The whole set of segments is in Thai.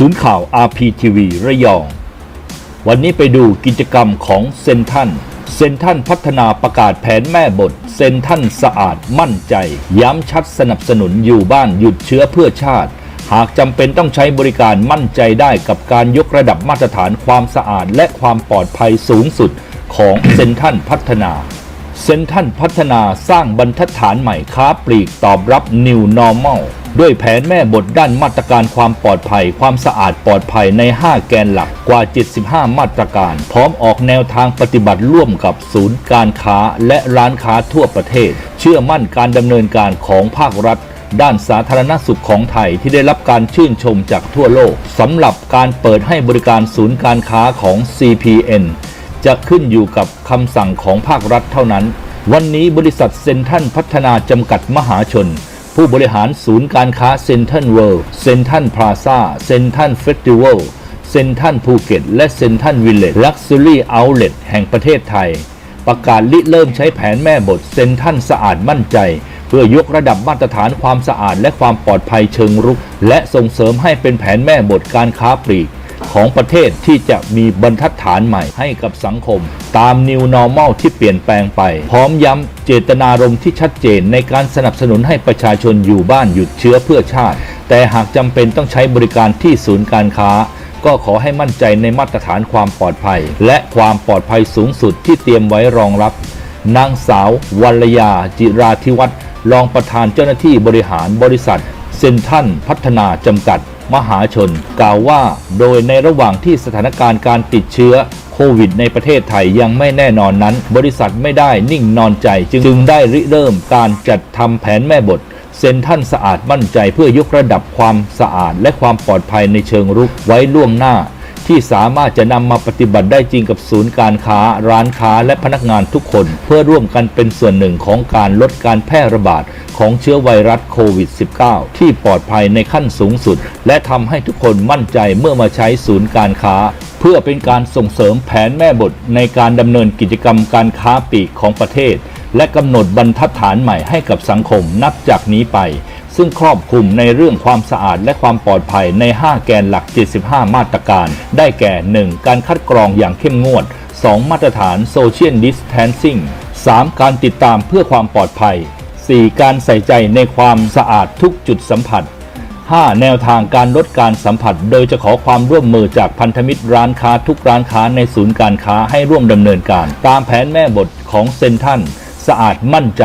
ศูนย์ข่าว RPTV ระยอง วันนี้ไปดูกิจกรรมของเซนทันเซนทันพัฒนาประกาศแผนแม่บท เซนทันสะอาดมั่นใจ ย้ำชัดสนับสนุนอยู่บ้านหยุดเชื้อเพื่อชาติ หากจำเป็นต้องใช้บริการมั่นใจได้กับการยกระดับมาตรฐานความสะอาดและความปลอดภัยสูงสุดของเซนทันพัฒนา เซนทันพัฒนาสร้างบรรทัดฐานใหม่ค้าปลีกตอบรับ New Normal ด้วยแผนแม่บทด้านมาตรการความปลอดภัย ความสะอาดปลอดภัยใน 5 แกนหลักกว่า 75 มาตรการ พร้อมออกแนวทางปฏิบัติร่วมกับศูนย์การค้าและร้านค้าทั่วประเทศ เชื่อมั่นการดำเนินการของภาครัฐด้านสาธารณสุขของไทยที่ได้รับการชื่นชมจากทั่วโลกสำหรับการเปิดให้บริการศูนย์การค้าของ CPN จะขึ้นอยู่กับคำสั่งของภาครัฐเท่านั้น วันนี้บริษัทเซนทรัลพัฒนาจำกัดมหาชน ผู้บริหารศูนย์การค้าเซนทรัลเวิลด์เซนทรัลพลาซาเซนทรัลเฟสติวัลเซนทรัลภูเก็ต และเซนทรัลวิลเลจลักซ์รี่เอาท์เลทแห่งประเทศไทย ประกาศริเริ่มใช้แผนแม่บทเซนทรัลสะอาดมั่นใจ เพื่อยกระดับมาตรฐานความสะอาดและความปลอดภัยเชิงรุก และส่งเสริมให้เป็นแผนแม่บทการค้าปลีก ของประเทศที่จะมีบรรทัดฐานใหม่ให้กับสังคม ตาม New Normal ที่เปลี่ยนแปลงไป พร้อมย้ำเจตนารมณ์ที่ชัดเจนในการสนับสนุนให้ประชาชนอยู่บ้านหยุดเชื้อเพื่อชาติ แต่หากจำเป็นต้องใช้บริการที่ศูนย์การค้าก็ขอให้มั่นใจในมาตรฐานความปลอดภัย และความปลอดภัยสูงสุดที่เตรียมไว้รองรับ นางสาววัลยาจิราธิวัฒน์รองประธานเจ้าหน้าที่บริหารบริษัท เซนทันพัฒนาจำกัด มหาชน กล่าวว่า โดยในระหว่างที่สถานการณ์การติดเชื้อโควิดในประเทศไทยยังไม่แน่นอนนั้น บริษัทไม่ได้นิ่งนอนใจจึงจึงได้ริเริ่มการจัดทำแผนแม่บทเซ็นท่านสะอาดมั่นใจเพื่อยกระดับความสะอาดและความปลอดภัยในเชิงรุกไว้ล่วงหน้า ที่สามารถจะนำมาปฏิบัติได้จริงกับศูนย์การค้า ร้านค้าและพนักงานทุกคน เพื่อร่วมกันเป็นส่วนหนึ่งของการลดการแพร่ระบาดของเชื้อไวรัสโควิด -19 ที่ปลอดภัยในขั้นสูงสุด และทำให้ทุกคนมั่นใจเมื่อมาใช้ศูนย์การค้า เพื่อเป็นการส่งเสริมแผนแม่บทในการดำเนินกิจกรรมการค้าปลีกของประเทศ และกำหนดบรรทัดฐานใหม่ให้กับสังคมนับจากนี้ไป ซึ่งครอบคลุมในเรื่องความสะอาดและความปลอดภัยใน 5 แกนหลัก 75 มาตรการ ได้แก่ 1. การคัดกรองอย่างเข้มงวด 2. มาตรฐาน Social Distancing 3. การติดตามเพื่อความปลอดภัย 4. การใส่ใจในความสะอาดทุกจุดสัมผัส 5. แนวทางการลดการสัมผัส โดยจะขอความร่วมมือจากพันธมิตรร้านค้าทุกร้านค้าในศูนย์การค้าให้ร่วมดำเนินการ ตามแผนแม่บทของเซนทันสะอาดมั่นใจ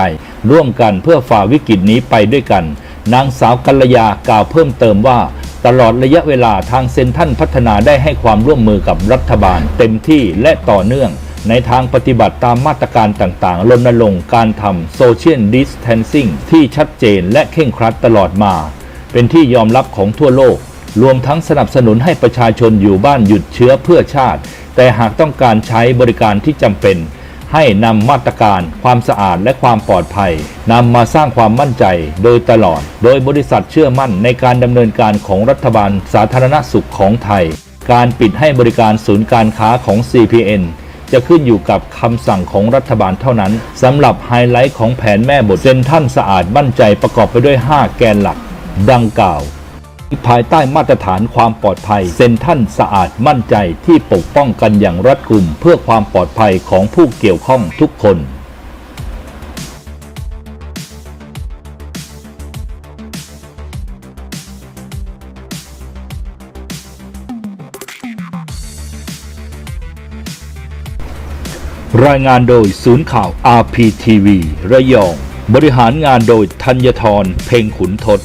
ร่วมกันเพื่อฝ่าวิกฤตนี้ไปด้วยกัน นางสาวกัลยากล่าวเพิ่มเติมว่า ตลอดระยะเวลาทางเซนทันพัฒนาได้ให้ความร่วมมือกับรัฐบาล เต็มที่และต่อเนื่อง ในทางปฏิบัติตามมาตรการต่างๆรณรงค์การทำโซเชียลดิสเทนซิ่งที่ชัดเจนและเข่งครัดตลอดมา เป็นที่ยอมรับของทั่วโลก รวมทั้งสนับสนุนให้ประชาชนอยู่บ้านหยุดเชื้อเพื่อชาติ แต่หากต้องการใช้บริการที่จำเป็น ให้นำมาตรการความสะอาดและความปลอดภัยนำมาสร้างความมั่นใจโดยตลอด โดยบริษัทเชื่อมั่นในการดำเนินการของรัฐบาลสาธารณสุขของไทย การปิดให้บริการศูนย์การค้าของ CPN จะขึ้นอยู่กับคำสั่งของรัฐบาลเท่านั้นสำหรับไฮไลท์ของแผนแม่บทเซนท่านสะอาดมั่นใจประกอบไปด้วย 5 แกนหลัก ดังกล่าว ภายใต้มาตรฐานความปลอดภัย เซนท่านสะอาดมั่นใจที่ปกป้องกันอย่างรัดกุม เพื่อความปลอดภัยของผู้เกี่ยวข้องทุกคนรายงานโดยศูนย์ข่าว RPTV ระยอง บริหารงานโดยธัญทร เพ่งขุนทศ